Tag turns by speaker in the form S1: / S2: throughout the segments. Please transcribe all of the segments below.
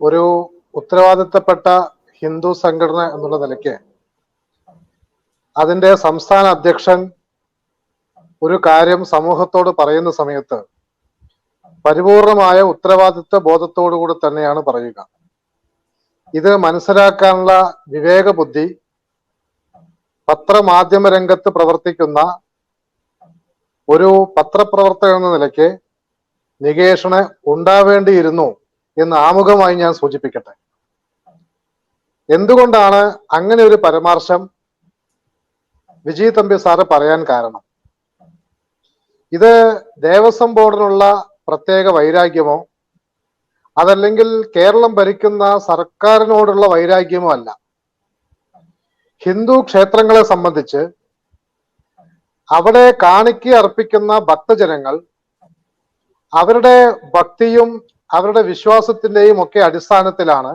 S1: ഒരു ഉത്തരവാദിത്തപ്പെട്ട ഹിന്ദു സംഘടന എന്നുള്ള നിലയ്ക്ക് അതിന്റെ സംസ്ഥാന അധ്യക്ഷൻ ഒരു കാര്യം സമൂഹത്തോട് പറയുന്ന സമയത്ത് പരിപൂർണമായ ഉത്തരവാദിത്വ ബോധത്തോടുകൂടി തന്നെയാണ് പറയുക. ഇത് മനസ്സിലാക്കാനുള്ള വിവേക ബുദ്ധി പത്രമാധ്യമ രംഗത്ത് പ്രവർത്തിക്കുന്ന ഒരു പത്രപ്രവർത്തകൻ എന്ന നിലയ്ക്ക് നികേഷന് ഉണ്ടാവേണ്ടിയിരുന്നു. എന്ന് ആമുഖമായി ഞാൻ സൂചിപ്പിക്കട്ടെ. എന്തുകൊണ്ടാണ് അങ്ങനെ ഒരു പരാമർശം വിജയ് തമ്പി സാറ് പറയാൻ കാരണം? ഇത് ദേവസ്വം ബോർഡിനുള്ള പ്രത്യേക വൈരാഗ്യമോ അതല്ലെങ്കിൽ കേരളം ഭരിക്കുന്ന സർക്കാരിനോടുള്ള വൈരാഗ്യമോ അല്ല. ഹിന്ദു ക്ഷേത്രങ്ങളെ സംബന്ധിച്ച് അവിടെ കാണിക്ക അർപ്പിക്കുന്ന ഭക്തജനങ്ങൾ അവരുടെ ഭക്തിയും അവരുടെ വിശ്വാസത്തിന്റെയും ഒക്കെ അടിസ്ഥാനത്തിലാണ്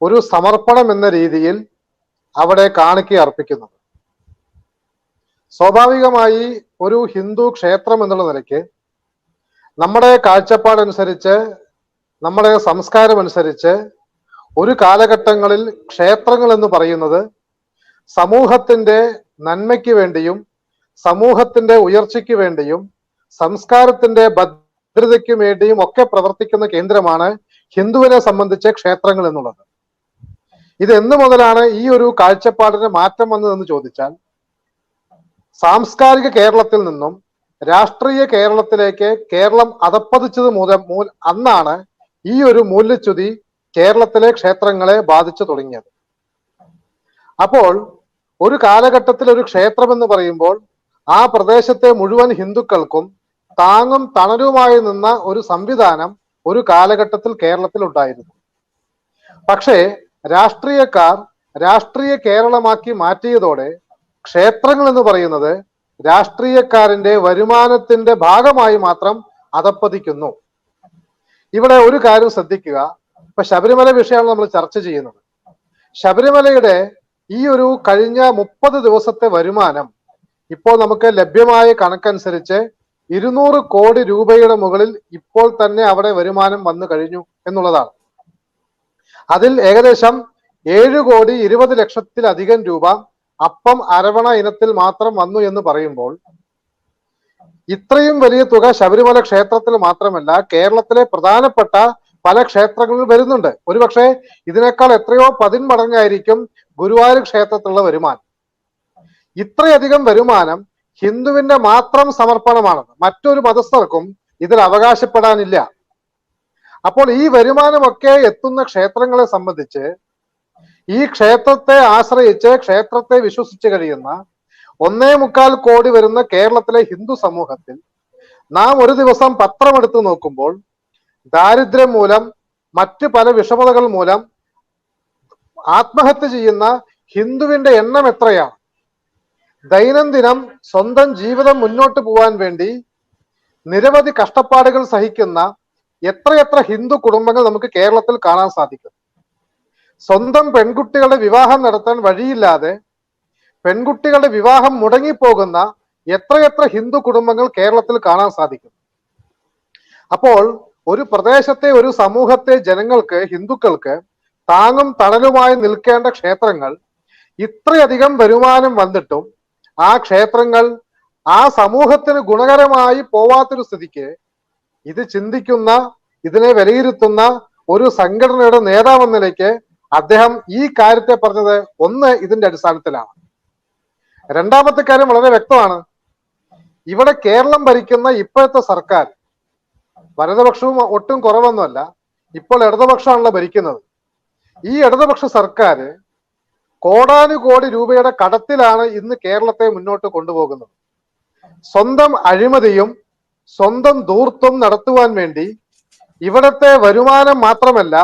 S1: ഒരു സമർപ്പണം എന്ന രീതിയിൽ അവിടെ കാണിക്ക അർപ്പിക്കുന്നത്. സ്വാഭാവികമായി ഒരു ഹിന്ദു ക്ഷേത്രം എന്നുള്ള നിലയ്ക്ക് നമ്മുടെ കാഴ്ചപ്പാടനുസരിച്ച് നമ്മുടെ സംസ്കാരം അനുസരിച്ച് ഒരു കാലഘട്ടങ്ങളിൽ ക്ഷേത്രങ്ങൾ എന്ന് പറയുന്നത് സമൂഹത്തിന്റെ നന്മയ്ക്ക് വേണ്ടിയും സമൂഹത്തിന്റെ ഉയർച്ചയ്ക്ക് വേണ്ടിയും സംസ്കാരത്തിന്റെ ഭദ്രതയ്ക്ക് വേണ്ടിയും ഒക്കെ പ്രവർത്തിക്കുന്ന കേന്ദ്രമാണ് ഹിന്ദുവിനെ സംബന്ധിച്ച് ക്ഷേത്രങ്ങൾ എന്നുള്ളത്. ഇത് എന്ന് മുതലാണ് ഈ ഒരു കാഴ്ചപ്പാടിന് മാറ്റം വന്നതെന്ന് ചോദിച്ചാൽ സാംസ്കാരിക കേരളത്തിൽ നിന്നും രാഷ്ട്രീയ കേരളത്തിലേക്ക് കേരളം അതപ്പതിച്ചത് മൂലം അന്നാണ് ഈ ഒരു മൂല്യച്യുതി കേരളത്തിലെ ക്ഷേത്രങ്ങളെ ബാധിച്ചു തുടങ്ങിയത്. അപ്പോൾ ഒരു കാലഘട്ടത്തിൽ ഒരു ക്ഷേത്രം എന്ന് പറയുമ്പോൾ ആ പ്രദേശത്തെ മുഴുവൻ ഹിന്ദുക്കൾക്കും താങ്ങും തണലുമായി നിന്ന ഒരു സംവിധാനം ഒരു കാലഘട്ടത്തിൽ കേരളത്തിൽ ഉണ്ടായിരുന്നു. പക്ഷേ രാഷ്ട്രീയക്കാർ രാഷ്ട്രീയ കേരളമാക്കി മാറ്റിയതോടെ ക്ഷേത്രങ്ങൾ എന്ന് പറയുന്നത് രാഷ്ട്രീയക്കാരന്റെ വരുമാനത്തിന്റെ ഭാഗമായി മാത്രം അതപ്പതിക്കുന്നു. ഇവിടെ ഒരു കാര്യം ശ്രദ്ധിക്കുക. ഇപ്പൊ ശബരിമല വിഷയമാണ് നമ്മൾ ചർച്ച ചെയ്യുന്നത്. ശബരിമലയുടെ ഈ ഒരു കഴിഞ്ഞ മുപ്പത് ദിവസത്തെ വരുമാനം ഇപ്പോൾ നമുക്ക് ലഭ്യമായ കണക്കനുസരിച്ച് ഇരുന്നൂറ് കോടി രൂപയുടെ മുകളിൽ ഇപ്പോൾ തന്നെ അവിടെ വരുമാനം വന്നു കഴിഞ്ഞു എന്നുള്ളതാണ്. അതിൽ ഏകദേശം ഏഴ് കോടി ഇരുപത് ലക്ഷത്തിലധികം രൂപ അപ്പം അരവണ ഇനത്തിൽ മാത്രം വന്നു എന്ന് പറയുമ്പോൾ ഇത്രയും വലിയ തുക ശബരിമല ക്ഷേത്രത്തിൽ മാത്രമല്ല കേരളത്തിലെ പ്രധാനപ്പെട്ട പല ക്ഷേത്രങ്ങളിൽ വരുന്നുണ്ട്. ഒരുപക്ഷെ ഇതിനേക്കാൾ എത്രയോ പതിന്മടങ്ങായിരിക്കും ഗുരുവായൂർ ക്ഷേത്രത്തിലുള്ള വരുമാനം. ഇത്രയധികം വരുമാനം ഹിന്ദുവിന്റെ മാത്രം സമർപ്പണമാണ് മറ്റൊരു മതസ്ഥർക്കും ഇതിൽ അവകാശപ്പെടാനില്ല. അപ്പോൾ ഈ വരുമാനമൊക്കെ എത്തുന്ന ക്ഷേത്രങ്ങളെ സംബന്ധിച്ച് ഈ ക്ഷേത്രത്തെ ആശ്രയിച്ച് ക്ഷേത്രത്തെ വിശ്വസിച്ച് കഴിയുന്ന ഒന്നേ മുക്കാൽ കോടി വരുന്ന കേരളത്തിലെ ഹിന്ദു സമൂഹത്തിൽ നാം ഒരു ദിവസം പത്രമെടുത്ത് നോക്കുമ്പോൾ ദാരിദ്ര്യം മൂലം മറ്റ് പല വിഷമതകൾ മൂലം ആത്മഹത്യ ചെയ്യുന്ന ഹിന്ദുവിന്റെ എണ്ണം എത്രയാണ്? ദൈനംദിനം സ്വന്തം ജീവിതം മുന്നോട്ട് പോവാൻ വേണ്ടി നിരവധി കഷ്ടപ്പാടുകൾ സഹിക്കുന്ന എത്രയെത്ര ഹിന്ദു കുടുംബങ്ങൾ നമുക്ക് കേരളത്തിൽ കാണാൻ സാധിക്കും. സ്വന്തം പെൺകുട്ടികളുടെ വിവാഹം നടത്താൻ വഴിയില്ലാതെ പെൺകുട്ടികളുടെ വിവാഹം മുടങ്ങിപ്പോകുന്ന എത്രയെത്ര ഹിന്ദു കുടുംബങ്ങൾ കേരളത്തിൽ കാണാൻ സാധിക്കും. അപ്പോൾ ഒരു പ്രദേശത്തെ ഒരു സമൂഹത്തെ ജനങ്ങൾക്ക് ഹിന്ദുക്കൾക്ക് താങ്ങും തണലുമായി നിൽക്കേണ്ട ക്ഷേത്രങ്ങൾ ഇത്രയധികം വരുമാനം വന്നിട്ടും ആ ക്ഷേത്രങ്ങൾ ആ സമൂഹത്തിന് ഗുണകരമായി പോവാത്തൊരു സ്ഥിതിക്ക് ഇത് ചിന്തിക്കുന്ന ഇതിനെ വിലയിരുത്തുന്ന ഒരു സംഘടനയുടെ നേതാവെന്ന നിലയ്ക്ക് അദ്ദേഹം ഈ കാര്യത്തെ പറഞ്ഞത് ഒന്ന് ഇതിന്റെ അടിസ്ഥാനത്തിലാണ്. രണ്ടാമത്തെ കാര്യം വളരെ വ്യക്തമാണ്. ഇവിടെ കേരളം ഭരിക്കുന്ന ഇപ്പോഴത്തെ സർക്കാർ വലതുപക്ഷവും ഒട്ടും കുറവൊന്നുമല്ല. ഇപ്പോൾ ഇടതുപക്ഷമാണല്ലോ ഭരിക്കുന്നത്. ഈ ഇടതുപക്ഷ സർക്കാർ കോടാനുകോടി രൂപയുടെ കടത്തിലാണ് ഇന്ന് കേരളത്തെ മുന്നോട്ട് കൊണ്ടുപോകുന്നത്. സ്വന്തം അഴിമതിയും സ്വന്തം ദൂർത്തും നടത്തുവാൻ വേണ്ടി ഇവിടത്തെ വരുമാനം മാത്രമല്ല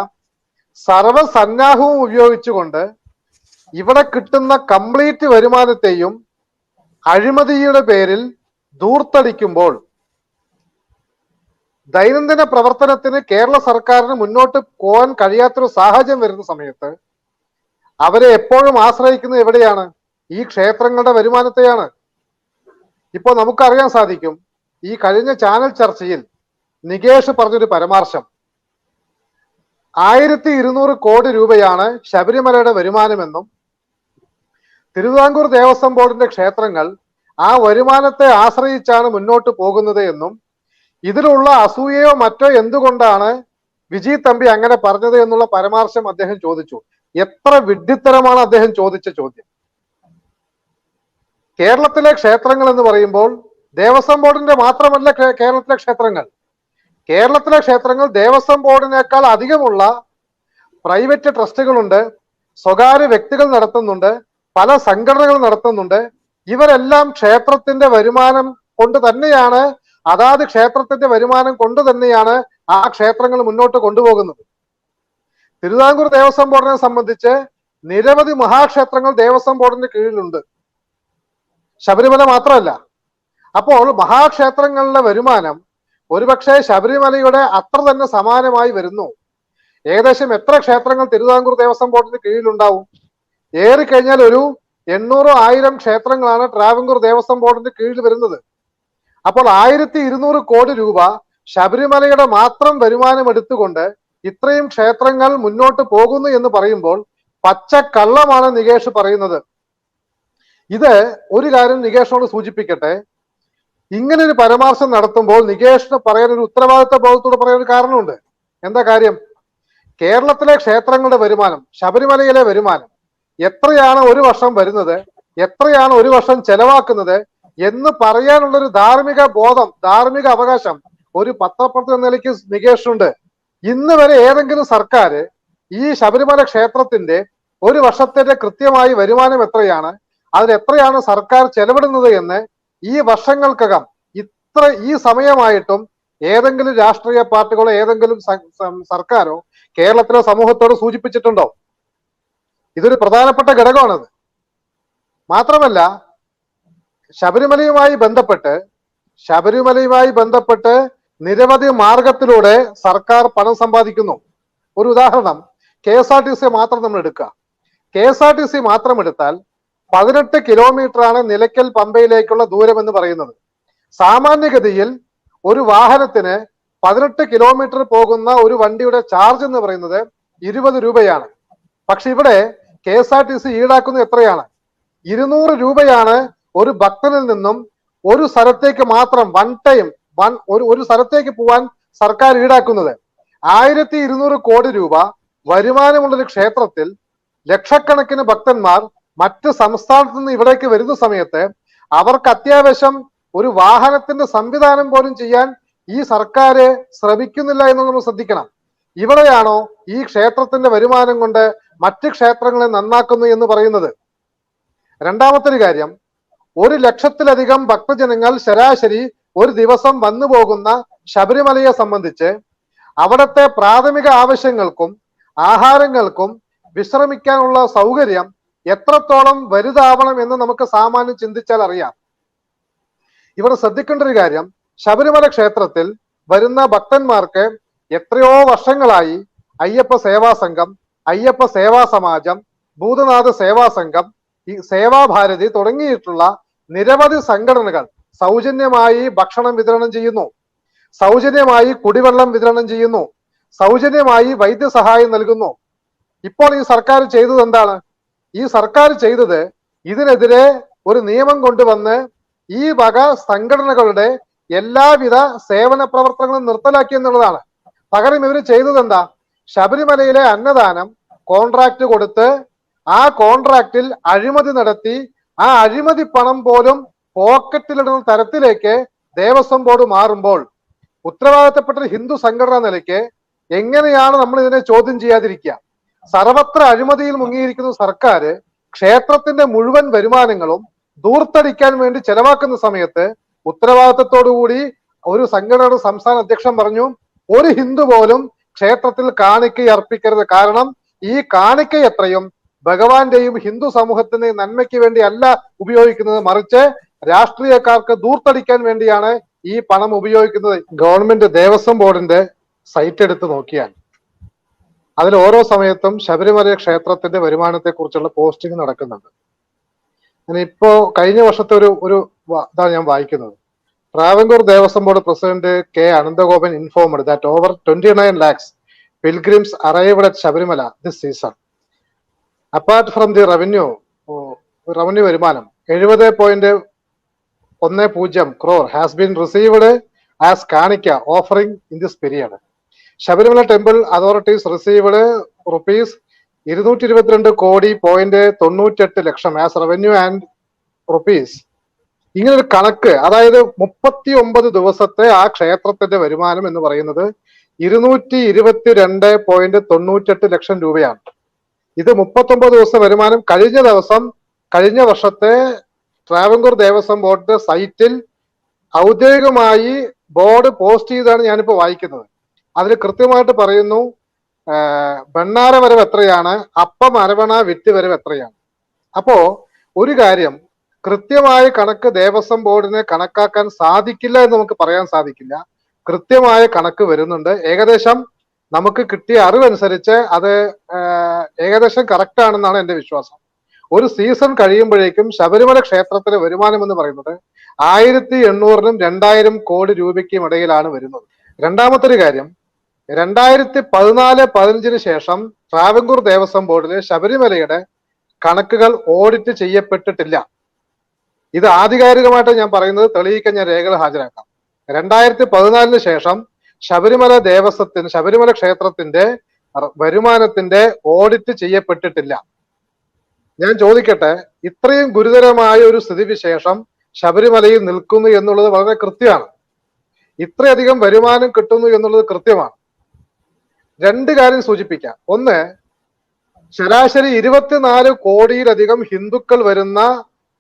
S1: സർവസന്നാഹവും ഉപയോഗിച്ചുകൊണ്ട് ഇവിടെ കിട്ടുന്ന കംപ്ലീറ്റ് വരുമാനത്തെയും അഴിമതിയുടെ പേരിൽ ദൂർത്തടിക്കുമ്പോൾ ദൈനംദിന പ്രവർത്തനത്തിന് കേരള സർക്കാരിന് മുന്നോട്ട് പോകാൻ കഴിയാത്തൊരു സാഹചര്യം വരുന്ന സമയത്ത് അവരെ എപ്പോഴും ആശ്രയിക്കുന്നത് എവിടെയാണ്? ഈ ക്ഷേത്രങ്ങളുടെ വരുമാനത്തെയാണ്. ഇപ്പോൾ നമുക്കറിയാൻ സാധിക്കും ഈ കഴിഞ്ഞ ചാനൽ ചർച്ചയിൽ നികേഷ് പറഞ്ഞൊരു പരാമർശം. ആയിരത്തി ഇരുന്നൂറ് കോടി രൂപയാണ് ശബരിമലയുടെ വരുമാനമെന്നും തിരുവിതാംകൂർ ദേവസ്വം ബോർഡിന്റെ ക്ഷേത്രങ്ങൾ ആ വരുമാനത്തെ ആശ്രയിച്ചാണ് മുന്നോട്ട് പോകുന്നത് എന്നും ഇതിലുള്ള അസൂയയോ മറ്റോ എന്തുകൊണ്ടാണ് വിജി തമ്പി അങ്ങനെ പറഞ്ഞത് എന്നുള്ള പരാമർശം അദ്ദേഹം ചോദിച്ചു. എത്ര വിഡ്ഢിത്തരമാണ് അദ്ദേഹം ചോദിച്ച ചോദ്യം. കേരളത്തിലെ ക്ഷേത്രങ്ങൾ എന്ന് പറയുമ്പോൾ ദേവസ്വം ബോർഡിന്റെ മാത്രമല്ല കേരളത്തിലെ ക്ഷേത്രങ്ങൾ. കേരളത്തിലെ ക്ഷേത്രങ്ങൾ ദേവസ്വം ബോർഡിനേക്കാൾ അധികമുള്ള പ്രൈവറ്റ് ട്രസ്റ്റുകളുണ്ട് സ്വകാര്യ വ്യക്തികൾ നടത്തുന്നുണ്ട് പല സംഘടനകൾ നടത്തുന്നുണ്ട്. ഇവരെല്ലാം ക്ഷേത്രത്തിന്റെ വരുമാനം കൊണ്ട് തന്നെയാണ് അതാത് ക്ഷേത്രത്തിന്റെ വരുമാനം കൊണ്ട് തന്നെയാണ് ആ ക്ഷേത്രങ്ങൾ മുന്നോട്ട് കൊണ്ടുപോകുന്നത്. തിരുവിതാംകൂർ ദേവസ്വം ബോർഡിനെ സംബന്ധിച്ച് നിരവധി മഹാക്ഷേത്രങ്ങൾ ദേവസ്വം ബോർഡിന്റെ കീഴിലുണ്ട്. ശബരിമല മാത്രമല്ല. അപ്പോൾ മഹാക്ഷേത്രങ്ങളുടെ വരുമാനം ഒരുപക്ഷെ ശബരിമലയുടെ അത്ര തന്നെ സമാനമായി വരുന്നു. ഏകദേശം എത്ര ക്ഷേത്രങ്ങൾ തിരുവിതാംകൂർ ദേവസ്വം ബോർഡിന് കീഴിലുണ്ടാവും? ഏറിക്കഴിഞ്ഞാൽ ഒരു എണ്ണൂറോ ആയിരം ക്ഷേത്രങ്ങളാണ് ട്രാവൻകൂർ ദേവസ്വം ബോർഡിന്റെ കീഴിൽ വരുന്നത്. അപ്പോൾ ആയിരത്തി ഇരുന്നൂറ് കോടി രൂപ ശബരിമലയുടെ മാത്രം വരുമാനം എടുത്തുകൊണ്ട് ഇത്രയും ക്ഷേത്രങ്ങൾ മുന്നോട്ട് പോകുന്നു എന്ന് പറയുമ്പോൾ പച്ചക്കള്ളമാണ് നികേഷ് പറയുന്നത്. ഇത് ഒരു കാര്യം നികേഷിനോട് സൂചിപ്പിക്കട്ടെ. ഇങ്ങനെ ഒരു പരാമർശം നടത്തുമ്പോൾ നികേഷിന് പറയാൻ ഒരു ഉത്തരവാദിത്ത ബോധത്തോട് പറയാൻ ഒരു കാരണമുണ്ട്. എന്താ കാര്യം? കേരളത്തിലെ ക്ഷേത്രങ്ങളുടെ വരുമാനം ശബരിമലയിലെ വരുമാനം എത്രയാണ് ഒരു വർഷം വരുന്നത് എത്രയാണ് ഒരു വർഷം ചെലവാക്കുന്നത് എന്ന് പറയാനുള്ള ഒരു ധാർമ്മിക ബോധം ധാർമ്മിക അവകാശം ഒരു പത്രപ്രവർത്തക എന്ന നിലയ്ക്ക് നികേഷുണ്ട് ഇന്ന് വരെ ഏതെങ്കിലും സർക്കാർ ഈ ശബരിമല ക്ഷേത്രത്തിന്റെ ഒരു വർഷത്തിന്റെ കൃത്യമായി വരുമാനം എത്രയാണ്? അതിൽ എത്രയാണ് സർക്കാർ ചെലവിടുന്നത് എന്ന് ഈ വർഷങ്ങൾക്കകം ഇത്ര ഈ സമയമായിട്ടും ഏതെങ്കിലും രാഷ്ട്രീയ പാർട്ടികളോ ഏതെങ്കിലും സർക്കാരോ കേരളത്തിലെ സമൂഹത്തോട് സൂചിപ്പിച്ചിട്ടുണ്ടോ? ഇതൊരു പ്രധാനപ്പെട്ട ഘടകമാണത്. മാത്രമല്ല ശബരിമലയുമായി ബന്ധപ്പെട്ട് ശബരിമലയുമായി ബന്ധപ്പെട്ട് നിരവധി മാർഗത്തിലൂടെ സർക്കാർ പണം സമ്പാദിക്കുന്നു. ഒരു ഉദാഹരണം K S R T C മാത്രം നമ്മൾ എടുക്കുക. K S R T C മാത്രം എടുത്താൽ പതിനെട്ട് കിലോമീറ്റർ ആണ് നിലയ്ക്കൽ പമ്പയിലേക്കുള്ള ദൂരം എന്ന് പറയുന്നത്. സാമാന്യഗതിയിൽ ഒരു വാഹനത്തിന് പതിനെട്ട് കിലോമീറ്റർ പോകുന്ന ഒരു വണ്ടിയുടെ ചാർജ് എന്ന് പറയുന്നത് ഇരുപത് രൂപയാണ്. പക്ഷെ ഇവിടെ K S R T C ഈടാക്കുന്നത് എത്രയാണ്? ഇരുന്നൂറ് രൂപയാണ് ഒരു ഭക്തനിൽ നിന്നും ഒരു സ്ഥലത്തേക്ക് മാത്രം വൺ ടൈം വൺ ഒരു ഒരു സ്ഥലത്തേക്ക് പോവാൻ സർക്കാർ ഈടാക്കുന്നത്. ആയിരത്തി ഇരുന്നൂറ് കോടി രൂപ വരുമാനമുള്ള ഒരു ക്ഷേത്രത്തിൽ ലക്ഷക്കണക്കിന് ഭക്തന്മാർ മറ്റ് സംസ്ഥാനത്ത് നിന്ന് ഇവിടേക്ക് വരുന്ന സമയത്ത് അവർക്ക് അത്യാവശ്യം ഒരു വാഹനത്തിന്റെ സംവിധാനം പോലും ചെയ്യാൻ ഈ സർക്കാർ ശ്രമിക്കുന്നില്ല എന്ന് നമ്മൾ ശ്രദ്ധിക്കണം. ഇവിടെയാണോ ഈ ക്ഷേത്രത്തിന്റെ വരുമാനം കൊണ്ട് മറ്റ് ക്ഷേത്രങ്ങളെ നന്നാക്കുന്നു എന്ന് പറയുന്നത്? രണ്ടാമത്തെ കാര്യം ഒരു ലക്ഷത്തിലധികം ഭക്തജനങ്ങൾ ശരാശരി ഒരു ദിവസം വന്നു പോകുന്ന ശബരിമലയെ സംബന്ധിച്ച് അവിടുത്തെ പ്രാഥമിക ആവശ്യങ്ങൾക്കും ആഹാരങ്ങൾക്കും വിശ്രമിക്കാനുള്ള സൗകര്യം എത്രത്തോളം വലുതാവണം എന്ന് നമുക്ക് സാമാന്യം ചിന്തിച്ചാൽ അറിയാം. ഇവിടെ ശ്രദ്ധിക്കേണ്ട ഒരു കാര്യം ശബരിമല ക്ഷേത്രത്തിൽ വരുന്ന ഭക്തന്മാർക്ക് എത്രയോ വർഷങ്ങളായി അയ്യപ്പ സേവാ സംഘം അയ്യപ്പ സേവാ സമാജം ഭൂതനാഥ സേവാ സംഘം സേവാഭാരതി തുടങ്ങിയിട്ടുള്ള നിരവധി സംഘടനകൾ സൗജന്യമായി ഭക്ഷണം വിതരണം ചെയ്യുന്നു. സൗജന്യമായി കുടിവെള്ളം വിതരണം ചെയ്യുന്നു. സൗജന്യമായി വൈദ്യസഹായം നൽകുന്നു. ഇപ്പോൾ ഈ സർക്കാർ ചെയ്തത് എന്താണ്? ഈ സർക്കാർ ചെയ്തത് ഇതിനെതിരെ ഒരു നിയമം കൊണ്ടുവന്ന് ഈ വക സംഘടനകളുടെ എല്ലാവിധ സേവന പ്രവർത്തനങ്ങളും നിർത്തലാക്കി എന്നുള്ളതാണ്. പകരം ഇവർ ചെയ്തത് എന്താ? ശബരിമലയിലെ അന്നദാനം കോൺട്രാക്ട് കൊടുത്ത് ആ കോൺട്രാക്റ്റിൽ അഴിമതി നടത്തി ആ അഴിമതി പണം പോലും പോക്കറ്റിലിടുന്ന തരത്തിലേക്ക് ദേവസ്വം ബോർഡ് മാറുമ്പോൾ ഉത്തരവാദിത്തപ്പെട്ട ഹിന്ദു സംഘടന നിലയ്ക്ക് എങ്ങനെയാണ് നമ്മൾ ഇതിനെ ചോദ്യം ചെയ്യാതിരിക്കുക? സർവത്ര അഴിമതിയിൽ മുങ്ങിയിരിക്കുന്ന സർക്കാർ ക്ഷേത്രത്തിന്റെ മുഴുവൻ വരുമാനങ്ങളും ദൂർത്തടിക്കാൻ വേണ്ടി ചെലവാക്കുന്ന സമയത്ത് ഉത്തരവാദിത്തത്തോടുകൂടി ഒരു സംഘടനയുടെ സംസ്ഥാന അധ്യക്ഷൻ പറഞ്ഞു ഒരു ഹിന്ദു പോലും ക്ഷേത്രത്തിൽ കാണിക്ക അർപ്പിക്കരുത്. കാരണം ഈ കാണിക്ക എത്രയും ഭഗവാന്റെയും ഹിന്ദു സമൂഹത്തിന്റെയും നന്മയ്ക്ക് വേണ്ടി അല്ല ഉപയോഗിക്കുന്നത്. മറിച്ച് രാഷ്ട്രീയക്കാർക്ക് ദൂർത്തടിക്കാൻ വേണ്ടിയാണ് ഈ പണം ഉപയോഗിക്കുന്നത്. ഗവൺമെന്റ് ദേവസ്വം ബോർഡിന്റെ സൈറ്റ് എടുത്ത് നോക്കിയാൽ അതിൽ ഓരോ സമയത്തും ശബരിമല ക്ഷേത്രത്തിന്റെ വരുമാനത്തെ കുറിച്ചുള്ള പോസ്റ്റിംഗ് നടക്കുന്നുണ്ട്. ഞാൻ ഇപ്പോ കഴിഞ്ഞ വർഷത്തെ ഒരു ഒരു ഇതാണ് ഞാൻ വായിക്കുന്നത്. Travancore Devaswom board president K Ananthagopan informed that over twenty nine lakhs pilgrims arrived at Sabarimala this season apart from the revenue revenue വരുമാനം എഴുപത് പോയിന്റ് ഒന്ന് പൂജ്യം crore has been received as kanikka offering in this period Sabarimala temple authorities received rupees ഇരുന്നൂറ്റി ഇരുപത്തിരണ്ട് കോടി point തൊണ്ണൂറ്റെട്ട് ലക്ഷം as revenue and rupees ഇങ്ങനൊരു കണക്ക് അതായത് മുപ്പത്തി ഒമ്പത് ദിവസത്തെ ആ ക്ഷേത്രത്തിന്റെ വരുമാനം എന്ന് പറയുന്നത് ഇരുന്നൂറ്റി ഇരുപത്തിരണ്ട് പോയിന്റ് തൊണ്ണൂറ്റെട്ട് ലക്ഷം രൂപയാണ്. ഇത് മുപ്പത്തൊമ്പത് ദിവസം വരുമാനം കഴിഞ്ഞ ദിവസം കഴിഞ്ഞ വർഷത്തെ ട്രാവൻകൂർ ദേവസ്വം ബോർഡിന്റെ സൈറ്റിൽ ഔദ്യോഗികമായി ബോർഡ് പോസ്റ്റ് ചെയ്താണ് ഞാനിപ്പോ വായിക്കുന്നത്. അതിൽ കൃത്യമായിട്ട് പറയുന്നു ബണ്ണാര വരവ് എത്രയാണ്? അപ്പം അരവണ വിറ്റ് വരവ് എത്രയാണ്? അപ്പോ ഒരു കാര്യം കൃത്യമായ കണക്ക് ദേവസ്വം ബോർഡിനെ കണക്കാക്കാൻ സാധിക്കില്ല എന്ന് നമുക്ക് പറയാൻ സാധിക്കില്ല. കൃത്യമായ കണക്ക് വരുന്നുണ്ട്. ഏകദേശം നമുക്ക് കിട്ടിയ അറിവനുസരിച്ച് അത് ഏകദേശം കറക്റ്റ് ആണെന്നാണ് എന്റെ വിശ്വാസം. ഒരു സീസൺ കഴിയുമ്പോഴേക്കും ശബരിമല ക്ഷേത്രത്തിലെ വരുമാനം എന്ന് പറയുന്നത് ആയിരത്തി എണ്ണൂറിനും രണ്ടായിരം കോടി രൂപയ്ക്കും ഇടയിലാണ് വരുന്നത്. രണ്ടാമത്തെ കാര്യം രണ്ടായിരത്തി പതിനാല് പതിനഞ്ചിന് ശേഷം ട്രാവൻകൂർ ദേവസ്വം ബോർഡിലെ ശബരിമലയുടെ കണക്കുകൾ ഓഡിറ്റ് ചെയ്യപ്പെട്ടിട്ടില്ല. ഇത് ആധികാരികമായിട്ട് ഞാൻ പറയുന്നത് തെളിയിക്കാൻ ഞാൻ രേഖകൾ ഹാജരാക്കാം. രണ്ടായിരത്തി പതിനാലിന് ശേഷം ശബരിമല ദേവസ്വത്തിന് ശബരിമല ക്ഷേത്രത്തിന്റെ വരുമാനത്തിന്റെ ഓഡിറ്റ് ചെയ്യപ്പെട്ടിട്ടില്ല. ഞാൻ ചോദിക്കട്ടെ ഇത്രയും ഗുരുതരമായ ഒരു സ്ഥിതിവിശേഷം ശബരിമലയിൽ നിൽക്കുന്നു എന്നുള്ളത് വളരെ കൃത്യമാണ്. ഇത്രയധികം വരുമാനം കിട്ടുന്നു എന്നുള്ളത് കൃത്യമാണ്. രണ്ട് കാര്യം സൂചിപ്പിക്കാം. ഒന്ന് ശരാശരി ഇരുപത്തിനാല് കോടിയിലധികം ഹിന്ദുക്കൾ വരുന്ന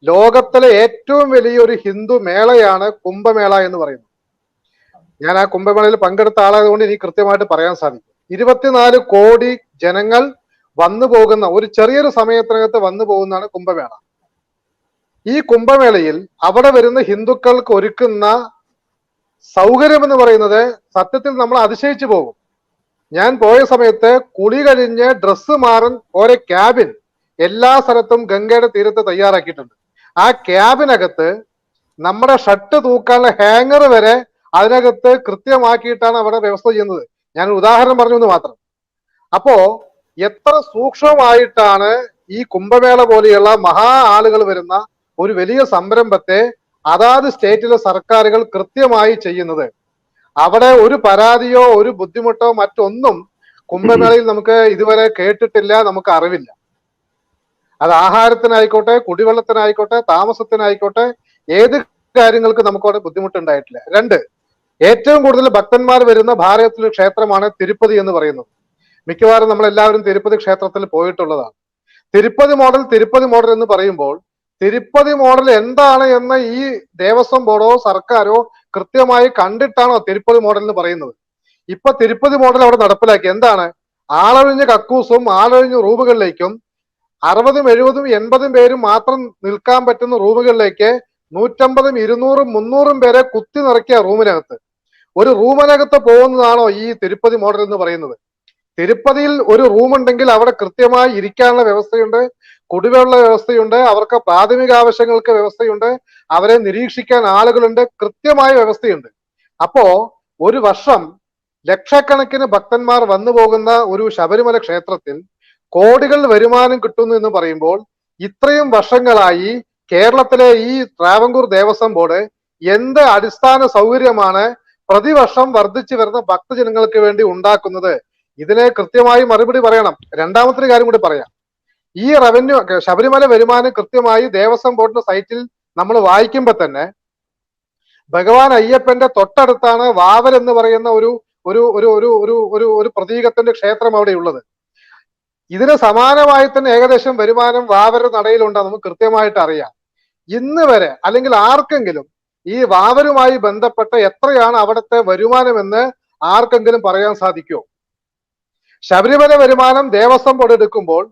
S1: ലോകത്തിലെ ഏറ്റവും വലിയൊരു ഹിന്ദു മേളയാണ് കുംഭമേള എന്ന് പറയുന്നത്. ഞാൻ ആ കുംഭമേളയിൽ പങ്കെടുത്ത ആളായതുകൊണ്ട് എനിക്ക് കൃത്യമായിട്ട് പറയാൻ സാധിക്കും. ഇരുപത്തിനാല് കോടി ജനങ്ങൾ വന്നു പോകുന്ന ഒരു ചെറിയൊരു സമയത്തിനകത്ത് വന്നു പോകുന്നതാണ് കുംഭമേള. ഈ കുംഭമേളയിൽ അവിടെ വരുന്ന ഹിന്ദുക്കൾക്ക് ഒരുക്കുന്ന സൗകര്യം എന്ന് പറയുന്നത് സത്യത്തിൽ നമ്മൾ അതിശയിച്ചു പോകും. ഞാൻ പോയ സമയത്ത് കുളി കഴിഞ്ഞ് ഡ്രസ്സ് മാറും ഓരോ ക്യാബിൻ എല്ലാ സ്ഥലത്തും ഗംഗയുടെ തീരത്ത് തയ്യാറാക്കിയിട്ടുണ്ട്. ആ ക്യാബിനകത്ത് നമ്മുടെ ഷർട്ട് തൂക്കാനുള്ള ഹാങ്ങർ വരെ അതിനകത്ത് കൃത്യമാക്കിയിട്ടാണ് അവിടെ വ്യവസ്ഥ ചെയ്യുന്നത്. ഞാൻ ഉദാഹരണം പറഞ്ഞു എന്ന് മാത്രം. അപ്പോ എത്ര സൂക്ഷ്മമായിട്ടാണ് ഈ കുംഭമേള പോലെയുള്ള മഹാ ആളുകൾ വരുന്ന ഒരു വലിയ സംരംഭത്തെ അതാത് സ്റ്റേറ്റിലെ സർക്കാരുകൾ കൃത്യമായി ചെയ്യുന്നത്. അവിടെ ഒരു പരാതിയോ ഒരു ബുദ്ധിമുട്ടോ മറ്റൊന്നും കുംഭമേളയിൽ നമുക്ക് ഇതുവരെ കേട്ടിട്ടില്ല നമുക്ക് അറിവില്ല. അത് ആഹാരത്തിനായിക്കോട്ടെ കുടിവെള്ളത്തിനായിക്കോട്ടെ താമസത്തിനായിക്കോട്ടെ ഏത് കാര്യങ്ങൾക്ക് നമുക്ക് അവിടെ ബുദ്ധിമുട്ടുണ്ടായിട്ടില്ല. രണ്ട് ഏറ്റവും കൂടുതൽ ഭക്തന്മാർ വരുന്ന ഭാരതത്തിലെ ക്ഷേത്രമാണ് തിരുപ്പതി എന്ന് പറയുന്നത്. മിക്കവാറും നമ്മൾ എല്ലാവരും തിരുപ്പതി ക്ഷേത്രത്തിൽ പോയിട്ടുള്ളതാണ്. തിരുപ്പതി മോഡൽ തിരുപ്പതി മോഡൽ എന്ന് പറയുമ്പോൾ തിരുപ്പതി മോഡൽ എന്താണ് എന്ന് ഈ ദേവസ്വം ബോർഡോ സർക്കാരോ കൃത്യമായി കണ്ടിട്ടാണോ തിരുപ്പതി മോഡൽ എന്ന് പറയുന്നത്? ഇപ്പൊ തിരുപ്പതി മോഡൽ അവിടെ നടപ്പിലാക്കി. എന്താണ്? ആളൊഴിഞ്ഞ കക്കൂസും ആളൊഴിഞ്ഞ റൂമുകളിലേക്കും അറുപതും എഴുപതും എൺപതും പേരും മാത്രം നിൽക്കാൻ പറ്റുന്ന റൂമുകളിലേക്ക് നൂറ്റമ്പതും ഇരുന്നൂറും മുന്നൂറും പേരെ കുത്തി നിറയ്ക്കുക റൂമിനകത്ത്. ഒരു റൂമിനകത്ത് പോകുന്നതാണോ ഈ തിരുപ്പതി മോഡൽ എന്ന് പറയുന്നത്? തിരുപ്പതിയിൽ ഒരു റൂം ഉണ്ടെങ്കിൽ അവിടെ കൃത്യമായി ഇരിക്കാനുള്ള വ്യവസ്ഥയുണ്ട് കുടിവെള്ള വ്യവസ്ഥയുണ്ട് അവർക്ക് പ്രാഥമിക ആവശ്യങ്ങൾക്ക് വ്യവസ്ഥയുണ്ട് അവരെ നിരീക്ഷിക്കാൻ ആളുകളുണ്ട് കൃത്യമായ വ്യവസ്ഥയുണ്ട്. അപ്പോ ഒരു വർഷം ലക്ഷക്കണക്കിന് ഭക്തന്മാർ വന്നു പോകുന്ന ഒരു ശബരിമല ക്ഷേത്രത്തിൽ കോടികൾ വരുമാനം കിട്ടുന്നു എന്ന് പറയുമ്പോൾ ഇത്രയും വർഷങ്ങളായി കേരളത്തിലെ ഈ ട്രാവങ്കൂർ ദേവസ്വം ബോർഡ് എന്ത് അടിസ്ഥാന സൗകര്യമാണ് പ്രതിവർഷം വർദ്ധിച്ചു വരുന്ന ഭക്തജനങ്ങൾക്ക് വേണ്ടി ഉണ്ടാക്കുന്നത്? ഇതിനെ കൃത്യമായി മറുപടി പറയണം. രണ്ടാമത്തെ കാര്യം കൂടി പറയാം. ഈ റവന്യൂ ശബരിമല വരുമാനം കൃത്യമായി ദേവസ്വം ബോർഡിന്റെ സൈറ്റിൽ നമ്മൾ വായിക്കുമ്പോൾ തന്നെ ഭഗവാൻ അയ്യപ്പന്റെ തൊട്ടടുത്താണ് വാവൽ എന്ന് പറയുന്ന ഒരു ഒരു ഒരു ഒരു ഒരു ഒരു ഒരു പ്രതീകത്തിന്റെ ക്ഷേത്രം അവിടെ ഉള്ളത്. ഇതിന് സമാനമായി തന്നെ ഏകദേശം വരുമാനം വാവര നടയിലുണ്ട് നമുക്ക് കൃത്യമായിട്ട് അറിയാം. ഇന്ന് വരെ അല്ലെങ്കിൽ ആർക്കെങ്കിലും ഈ വാവരുമായി ബന്ധപ്പെട്ട എത്രയാണ് അവിടുത്തെ വരുമാനമെന്ന് ആർക്കെങ്കിലും പറയാൻ സാധിക്കുമോ ശബരിമല വരുമാനം ദേവസ്വം ബോർഡ് എടുക്കുമ്പോൾ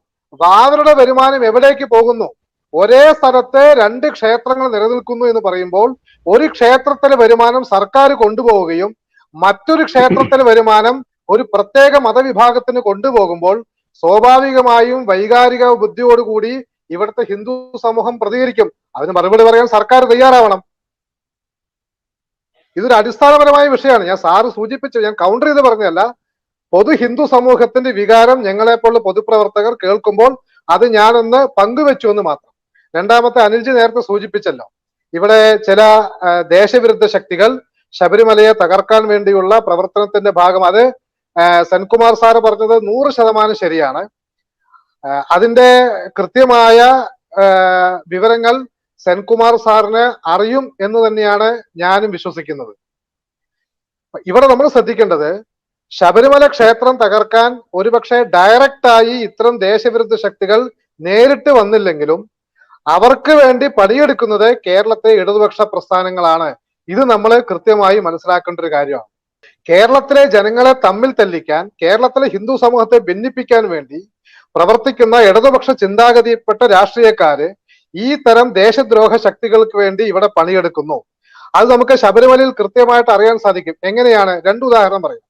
S1: വരുമാനം എവിടേക്ക് പോകുന്നു? ഒരേ സ്ഥലത്തെ രണ്ട് ക്ഷേത്രങ്ങൾ നിലനിൽക്കുന്നു എന്ന് പറയുമ്പോൾ ഒരു ക്ഷേത്രത്തിലെ വരുമാനം സർക്കാർ കൊണ്ടുപോവുകയും മറ്റൊരു ക്ഷേത്രത്തിലെ വരുമാനം ഒരു പ്രത്യേക മതവിഭാഗത്തിന് കൊണ്ടുപോകുമ്പോൾ സ്വാഭാവികമായും വൈകാരിക ബുദ്ധിയോടുകൂടി ഇവിടുത്തെ ഹിന്ദു സമൂഹം പ്രതികരിക്കും. അതിന് മറുപടി പറയാൻ സർക്കാർ തയ്യാറാവണം. ഇതൊരു അടിസ്ഥാനപരമായ വിഷയമാണ്. ഞാൻ സാറ് സൂചിപ്പിച്ചു ഞാൻ കൗണ്ടർ ചെയ്ത് പറഞ്ഞതല്ല. പൊതു ഹിന്ദു സമൂഹത്തിന്റെ വികാരം ഞങ്ങളെപ്പോലുള്ള പൊതുപ്രവർത്തകർ കേൾക്കുമ്പോൾ അത് ഞാനൊന്ന് പങ്കുവെച്ചു എന്ന് മാത്രം. രണ്ടാമത്തെ അനിൽജി നേരത്തെ സൂചിപ്പിച്ചല്ലോ. ഇവിടെ ചില ദേശവിരുദ്ധ ശക്തികൾ ശബരിമലയെ തകർക്കാൻ വേണ്ടിയുള്ള പ്രവർത്തനത്തിന്റെ ഭാഗം അത് സെൻകുമാർ സാറ് പറഞ്ഞത് നൂറ് ശതമാനം ശരിയാണ്. അതിന്റെ കൃത്യമായ വിവരങ്ങൾ സെൻകുമാർ സാറിന് അറിയും എന്ന് തന്നെയാണ് ഞാനും വിശ്വസിക്കുന്നത്. ഇവിടെ നമ്മൾ ശ്രദ്ധിക്കേണ്ടത് ശബരിമല ക്ഷേത്രം തകർക്കാൻ ഒരുപക്ഷെ ഡയറക്റ്റ് ആയി ഇത്തരം ദേശവിരുദ്ധ ശക്തികൾ നേരിട്ട് വന്നില്ലെങ്കിലും അവർക്ക് വേണ്ടി പണിയെടുക്കുന്നത് കേരളത്തെ ഇടതുപക്ഷ പ്രസ്ഥാനങ്ങളാണ്. ഇത് നമ്മൾ കൃത്യമായി മനസ്സിലാക്കേണ്ട ഒരു കാര്യമാണ്. കേരളത്തിലെ ജനങ്ങളെ തമ്മിൽ തല്ലിക്കാൻ കേരളത്തിലെ ഹിന്ദു സമൂഹത്തെ ഭിന്നിപ്പിക്കാൻ വേണ്ടി പ്രവർത്തിക്കുന്ന ഇടതുപക്ഷ ചിന്താഗതിയിൽപ്പെട്ട രാഷ്ട്രീയക്കാര് ഈ തരം ദേശദ്രോഹ ശക്തികൾക്ക് വേണ്ടി ഇവിടെ പണിയെടുക്കുന്നു. അത് നമുക്ക് ശബരിമലയിൽ കൃത്യമായിട്ട് അറിയാൻ സാധിക്കും. എങ്ങനെയാണ്? രണ്ട് ഉദാഹരണം പറയാം.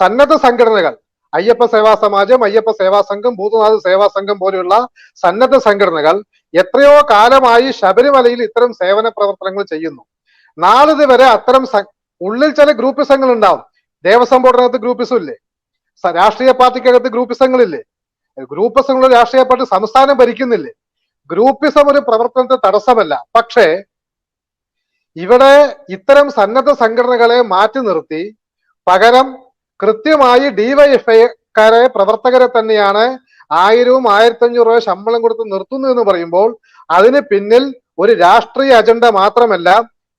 S1: സന്നദ്ധ സംഘടനകൾ. അയ്യപ്പ സേവാ സമാജം അയ്യപ്പ സേവാ സംഘം ഭൂതനാഥ സേവാ സംഘം പോലെയുള്ള സന്നദ്ധ സംഘടനകൾ എത്രയോ കാലമായി ശബരിമലയിൽ ഇത്തരം സേവന പ്രവർത്തനങ്ങൾ ചെയ്യുന്നു. നാളിത് വരെ അത്തരം ഉള്ളിൽ ചില ഗ്രൂപ്പിസങ്ങൾ ഉണ്ടാവും. ദേവസ്വം ബോർഡിനകത്ത് ഗ്രൂപ്പിസം ഇല്ലേ? രാഷ്ട്രീയ പാർട്ടിക്കകത്ത് ഗ്രൂപ്പിസങ്ങളില്ലേ ഗ്രൂപ്പിസങ്ങൾ രാഷ്ട്രീയ പാർട്ടി സംസ്ഥാനം ഭരിക്കുന്നില്ലേ? ഗ്രൂപ്പിസം ഒരു പ്രവർത്തനത്തെ തടസ്സമല്ല. പക്ഷേ ഇവിടെ ഇത്തരം സന്നദ്ധ സംഘടനകളെ മാറ്റി നിർത്തി പകരം കൃത്യമായി ഡിവൈഎഫ്ഐക്കാരെ പ്രവർത്തകരെ തന്നെയാണ് ആയിരവും ആയിരത്തി അഞ്ഞൂറ് രൂപ ശമ്പളം കൊടുത്ത് നിർത്തുന്നു എന്ന് പറയുമ്പോൾ അതിന് പിന്നിൽ ഒരു രാഷ്ട്രീയ അജണ്ട മാത്രമല്ല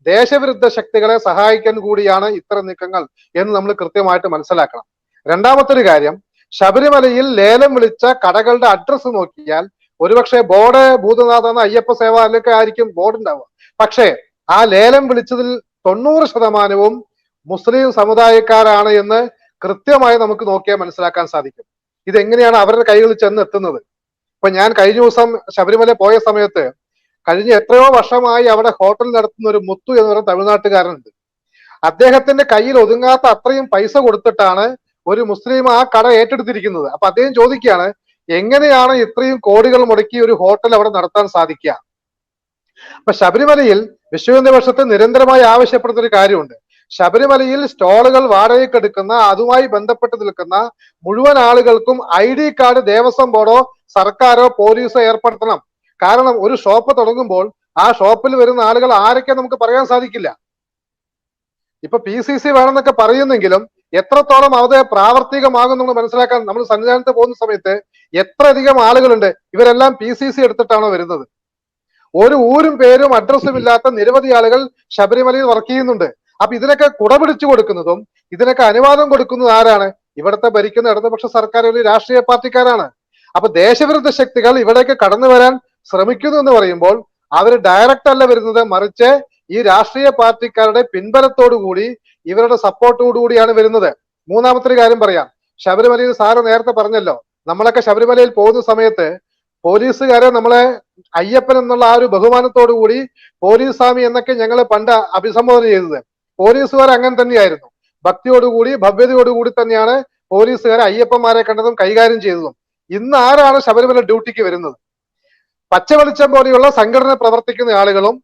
S1: ദേശവിരുദ്ധ ശക്തികളെ സഹായിക്കാൻ കൂടിയാണ് ഇത്തരം നീക്കങ്ങൾ എന്ന് നമ്മൾ കൃത്യമായിട്ട് മനസ്സിലാക്കണം. രണ്ടാമത്തെ കാര്യം ശബരിമലയിൽ ലേലം വിളിച്ച കടകളുടെ അഡ്രസ്സ് നോക്കിയാൽ ഒരുപക്ഷെ ബോർഡ് ഭൂതനാഥ എന്ന അയ്യപ്പ സേവാലയൊക്കെ ആയിരിക്കും ബോർഡ് ഉണ്ടാവുക. പക്ഷേ ആ ലേലം വിളിച്ചതിൽ തൊണ്ണൂറ് ശതമാനവും മുസ്ലിം സമുദായക്കാരാണ് എന്ന് കൃത്യമായി നമുക്ക് നോക്കിയാൽ മനസ്സിലാക്കാൻ സാധിക്കും. ഇതെങ്ങനെയാണ് അവരുടെ കൈകളിൽ ചെന്ന് എത്തുന്നത് ഇപ്പൊ ഞാൻ കഴിഞ്ഞ ദിവസം ശബരിമല പോയ സമയത്ത് കഴിഞ്ഞ എത്രയോ വർഷമായി അവിടെ ഹോട്ടൽ നടത്തുന്ന ഒരു മുത്തു എന്ന് പറയുന്ന തമിഴ്നാട്ടുകാരനുണ്ട്. അദ്ദേഹത്തിന്റെ കയ്യിൽ ഒതുങ്ങാത്ത അത്രയും പൈസ കൊടുത്തിട്ടാണ് ഒരു മുസ്ലിം ആ കട ഏറ്റെടുത്തിരിക്കുന്നത്. അപ്പൊ അദ്ദേഹം ചോദിക്കുകയാണ് എങ്ങനെയാണ് ഇത്രയും കോടികൾ മുടക്കി ഒരു ഹോട്ടൽ അവിടെ നടത്താൻ സാധിക്കുക? അപ്പൊ ശബരിമലയിൽ വിശ്വഹിന്ദു വർഷത്തെ നിരന്തരമായി ആവശ്യപ്പെടുന്ന ഒരു കാര്യമുണ്ട്. ശബരിമലയിൽ സ്റ്റോളുകൾ വാടകയ്ക്കെടുക്കുന്ന അതുമായി ബന്ധപ്പെട്ട് നിൽക്കുന്ന മുഴുവൻ ആളുകൾക്കും ഐ ഡി കാർഡ് ദേവസ്വം ബോർഡോ സർക്കാരോ പോലീസോ ഏർപ്പെടുത്തണം. കാരണം ഒരു ഷോപ്പ് തുടങ്ങുമ്പോൾ ആ ഷോപ്പിൽ വരുന്ന ആളുകൾ ആരൊക്കെ നമുക്ക് പറയാൻ സാധിക്കില്ല. ഇപ്പൊ പി സി സി വേണമെന്നൊക്കെ പറയുന്നെങ്കിലും എത്രത്തോളം അത് പ്രാവർത്തികമാകും നമ്മൾ മനസ്സിലാക്കാൻ നമ്മൾ സന്നിധാനത്ത് പോകുന്ന സമയത്ത് എത്ര അധികം ആളുകളുണ്ട് ഇവരെല്ലാം പി സി സി എടുത്തിട്ടാണോ വരുന്നത്. ഒരു ഊരും പേരും അഡ്രസ്സും ഇല്ലാത്ത നിരവധി ആളുകൾ ശബരിമലയിൽ വർക്ക് ചെയ്യുന്നുണ്ട്. അപ്പൊ ഇതിനൊക്കെ കുടപിടിച്ചു കൊടുക്കുന്നതും ഇതിനൊക്കെ അനുവാദം കൊടുക്കുന്നത് ആരാണ്? ഇവിടുത്തെ ഭരിക്കുന്ന ഇടതുപക്ഷ സർക്കാർ ഒരു രാഷ്ട്രീയ പാർട്ടിക്കാരാണ്. അപ്പൊ ദേശവിരുദ്ധ ശക്തികൾ ഇവിടേക്ക് കടന്നു വരാൻ ശ്രമിക്കുന്നു എന്ന് പറയുമ്പോൾ അവർ ഡയറക്റ്റ് അല്ല വരുന്നത് മറിച്ച് ഈ രാഷ്ട്രീയ പാർട്ടിക്കാരുടെ പിൻബലത്തോടു കൂടി ഇവരുടെ സപ്പോർട്ടോടു കൂടിയാണ് വരുന്നത്. മൂന്നാമത്തെ കാര്യം പറയാം. ശബരിമലയിൽ സാറ് നേരത്തെ പറഞ്ഞല്ലോ നമ്മളൊക്കെ ശബരിമലയിൽ പോകുന്ന സമയത്ത് പോലീസുകാരെ നമ്മളെ അയ്യപ്പൻ എന്നുള്ള ആ ഒരു ബഹുമാനത്തോടു കൂടി പോലീസ് സ്വാമി എന്നൊക്കെ ഞങ്ങൾ പണ്ട് അഭിസംബോധന ചെയ്തത്. പോലീസുകാർ അങ്ങനെ തന്നെയായിരുന്നു. ഭക്തിയോടുകൂടി ഭവ്യതയോടുകൂടി തന്നെയാണ് പോലീസുകാർ അയ്യപ്പന്മാരെ കണ്ടതും കൈകാര്യം ചെയ്തതും. ഇന്ന് ആരാണ് ശബരിമല ഡ്യൂട്ടിക്ക് വരുന്നത്? പച്ചവെളിച്ചം പോലെയുള്ള സംഘടന പ്രവർത്തിക്കുന്ന ആളുകളും